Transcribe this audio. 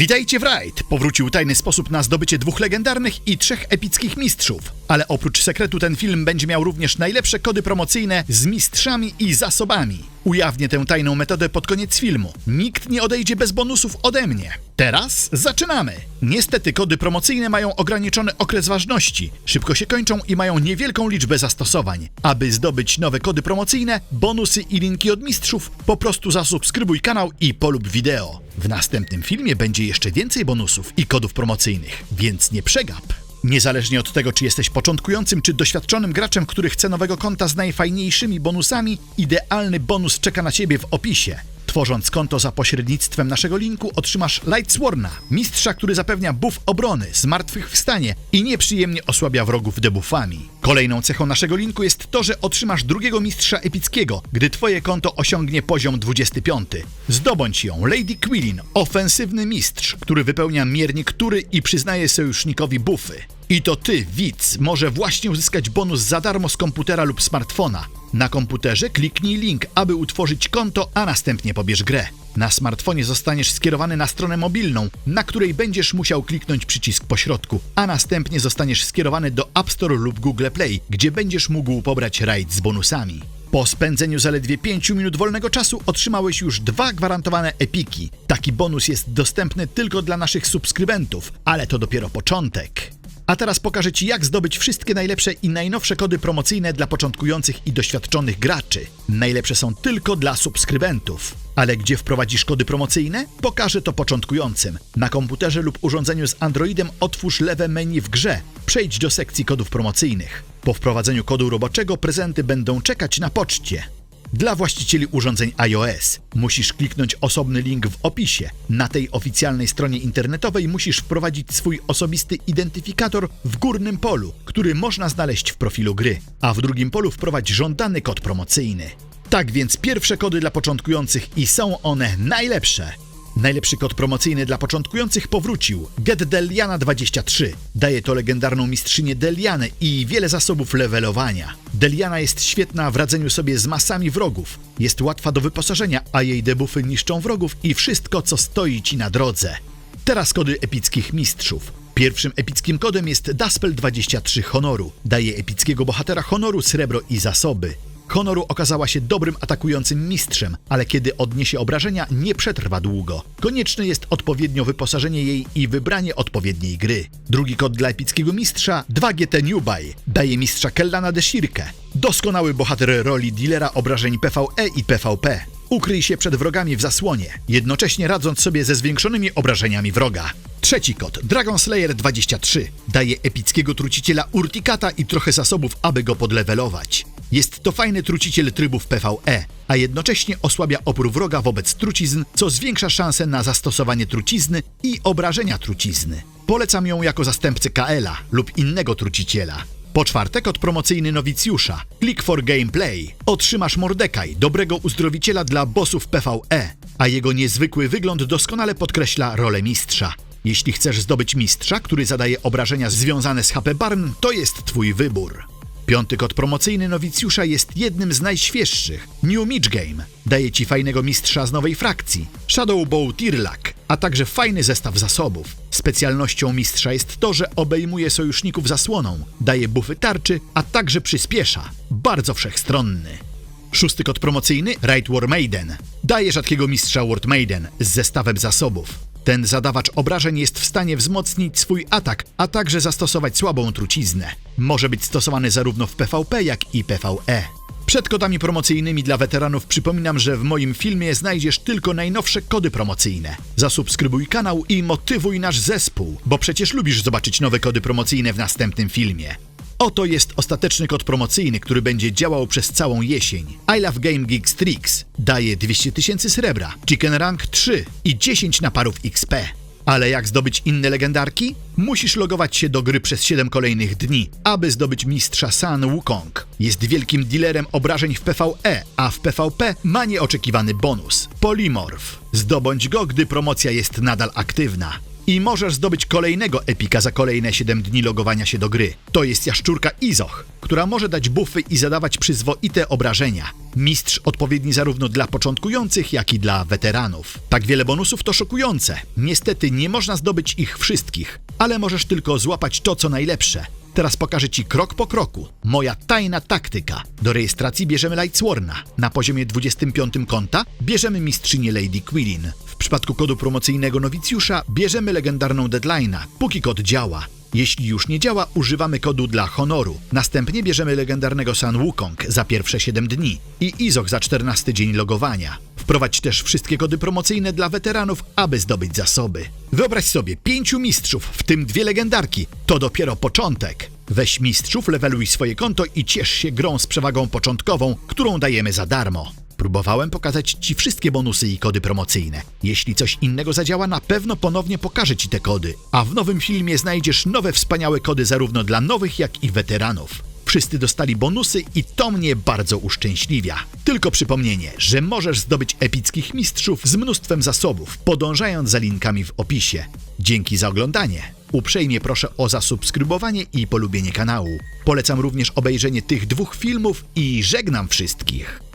Witajcie w Raid! Powrócił tajny sposób na zdobycie dwóch legendarnych i trzech epickich mistrzów. Ale oprócz sekretu ten film będzie miał również najlepsze kody promocyjne z mistrzami i zasobami. Ujawnię tę tajną metodę pod koniec filmu. Nikt nie odejdzie bez bonusów ode mnie. Teraz zaczynamy! Niestety kody promocyjne mają ograniczony okres ważności, szybko się kończą i mają niewielką liczbę zastosowań. Aby zdobyć nowe kody promocyjne, bonusy i linki od mistrzów, po prostu zasubskrybuj kanał i polub wideo. W następnym filmie będzie jeszcze więcej bonusów i kodów promocyjnych, więc nie przegap. Niezależnie od tego, czy jesteś początkującym, czy doświadczonym graczem, który chce nowego konta z najfajniejszymi bonusami, idealny bonus czeka na Ciebie w opisie. Tworząc konto za pośrednictwem naszego linku otrzymasz Lightsworna, mistrza, który zapewnia buff obrony, zmartwychwstanie i nieprzyjemnie osłabia wrogów debuffami. Kolejną cechą naszego linku jest to, że otrzymasz drugiego mistrza epickiego, gdy twoje konto osiągnie poziom 25. Zdobądź ją Lady Quillin, ofensywny mistrz, który wypełnia miernik tury i przyznaje sojusznikowi buffy. I to ty, widz, może właśnie uzyskać bonus za darmo z komputera lub smartfona. Na komputerze kliknij link, aby utworzyć konto, a następnie pobierz grę. Na smartfonie zostaniesz skierowany na stronę mobilną, na której będziesz musiał kliknąć przycisk pośrodku, a następnie zostaniesz skierowany do App Store lub Google Play, gdzie będziesz mógł pobrać raid z bonusami. Po spędzeniu zaledwie 5 minut wolnego czasu otrzymałeś już dwa gwarantowane epiki. Taki bonus jest dostępny tylko dla naszych subskrybentów, ale to dopiero początek. A teraz pokażę Ci, jak zdobyć wszystkie najlepsze i najnowsze kody promocyjne dla początkujących i doświadczonych graczy. Najlepsze są tylko dla subskrybentów. Ale gdzie wprowadzisz kody promocyjne? Pokażę to początkującym. Na komputerze lub urządzeniu z Androidem otwórz lewe menu w grze. Przejdź do sekcji kodów promocyjnych. Po wprowadzeniu kodu roboczego prezenty będą czekać na poczcie. Dla właścicieli urządzeń iOS musisz kliknąć osobny link w opisie. Na tej oficjalnej stronie internetowej musisz wprowadzić swój osobisty identyfikator w górnym polu, który można znaleźć w profilu gry, a w drugim polu wprowadź żądany kod promocyjny. Tak więc pierwsze kody dla początkujących i są one najlepsze. Najlepszy kod promocyjny dla początkujących powrócił. Get Deliana 23. Daje to legendarną mistrzynię Delianę i wiele zasobów levelowania. Deliana jest świetna w radzeniu sobie z masami wrogów. Jest łatwa do wyposażenia, a jej debuffy niszczą wrogów i wszystko, co stoi ci na drodze. Teraz kody epickich mistrzów. Pierwszym epickim kodem jest Daspel 23 Honoru. Daje epickiego bohatera honoru, srebro i zasoby. Honoru okazała się dobrym atakującym mistrzem, ale kiedy odniesie obrażenia, nie przetrwa długo. Konieczne jest odpowiednio wyposażenie jej i wybranie odpowiedniej gry. Drugi kod dla epickiego mistrza 2GT Newbuy daje mistrza Kellana Deshirkę. Doskonały bohater roli dealera obrażeń PvE i PvP. Ukryj się przed wrogami w zasłonie, jednocześnie radząc sobie ze zwiększonymi obrażeniami wroga. Trzeci kod, Dragon Slayer 23, daje epickiego truciciela Urtikata i trochę zasobów, aby go podlewelować. Jest to fajny truciciel trybów PvE, a jednocześnie osłabia opór wroga wobec trucizn, co zwiększa szanse na zastosowanie trucizny i obrażenia trucizny. Polecam ją jako zastępcę Kaela lub innego truciciela. Po czwarte, kod promocyjny nowicjusza. Click for Gameplay. Otrzymasz Mordekaj, dobrego uzdrowiciela dla bossów PvE, a jego niezwykły wygląd doskonale podkreśla rolę mistrza. Jeśli chcesz zdobyć mistrza, który zadaje obrażenia związane z HP Barn, to jest twój wybór. Piąty kod promocyjny nowicjusza jest jednym z najświeższych. New Mitch Game daje ci fajnego mistrza z nowej frakcji, Shadow Bow Tirlak, a także fajny zestaw zasobów. Specjalnością mistrza jest to, że obejmuje sojuszników zasłoną, daje buffy tarczy, a także przyspiesza. Bardzo wszechstronny. Szósty kod promocyjny Right War Maiden daje rzadkiego mistrza World Maiden z zestawem zasobów. Ten zadawacz obrażeń jest w stanie wzmocnić swój atak, a także zastosować słabą truciznę. Może być stosowany zarówno w PvP, jak i PvE. Przed kodami promocyjnymi dla weteranów przypominam, że w moim filmie znajdziesz tylko najnowsze kody promocyjne. Zasubskrybuj kanał i motywuj nasz zespół, bo przecież lubisz zobaczyć nowe kody promocyjne w następnym filmie. Oto jest ostateczny kod promocyjny, który będzie działał przez całą jesień. I Love Game Geeks Tricks daje 200 tysięcy srebra, Chicken Rank 3 i 10 naparów XP. Ale jak zdobyć inne legendarki? Musisz logować się do gry przez 7 kolejnych dni, aby zdobyć mistrza San Wukong. Jest wielkim dealerem obrażeń w PvE, a w PvP ma nieoczekiwany bonus – Polymorph. Zdobądź go, gdy promocja jest nadal aktywna. I możesz zdobyć kolejnego epika za kolejne 7 dni logowania się do gry. To jest jaszczurka Izoch, która może dać buffy i zadawać przyzwoite obrażenia. Mistrz odpowiedni zarówno dla początkujących, jak i dla weteranów. Tak wiele bonusów to szokujące. Niestety nie można zdobyć ich wszystkich, ale możesz tylko złapać to, co najlepsze. Teraz pokażę Ci krok po kroku. Moja tajna taktyka. Do rejestracji bierzemy Lightsworna. Na poziomie 25 konta bierzemy mistrzynię Lady Quillin. W przypadku kodu promocyjnego nowicjusza bierzemy legendarną Deadline'a, póki kod działa. Jeśli już nie działa, używamy kodu dla honoru. Następnie bierzemy legendarnego San Wukong za pierwsze 7 dni i Izok za 14 dzień logowania. Wprowadź też wszystkie kody promocyjne dla weteranów, aby zdobyć zasoby. Wyobraź sobie pięciu mistrzów, w tym dwie legendarki. To dopiero początek. Weź mistrzów, leveluj swoje konto i ciesz się grą z przewagą początkową, którą dajemy za darmo. Próbowałem pokazać Ci wszystkie bonusy i kody promocyjne. Jeśli coś innego zadziała, na pewno ponownie pokażę Ci te kody. A w nowym filmie znajdziesz nowe wspaniałe kody zarówno dla nowych, jak i weteranów. Wszyscy dostali bonusy i to mnie bardzo uszczęśliwia. Tylko przypomnienie, że możesz zdobyć epickich mistrzów z mnóstwem zasobów, podążając za linkami w opisie. Dzięki za oglądanie. Uprzejmie proszę o zasubskrybowanie i polubienie kanału. Polecam również obejrzenie tych dwóch filmów i żegnam wszystkich.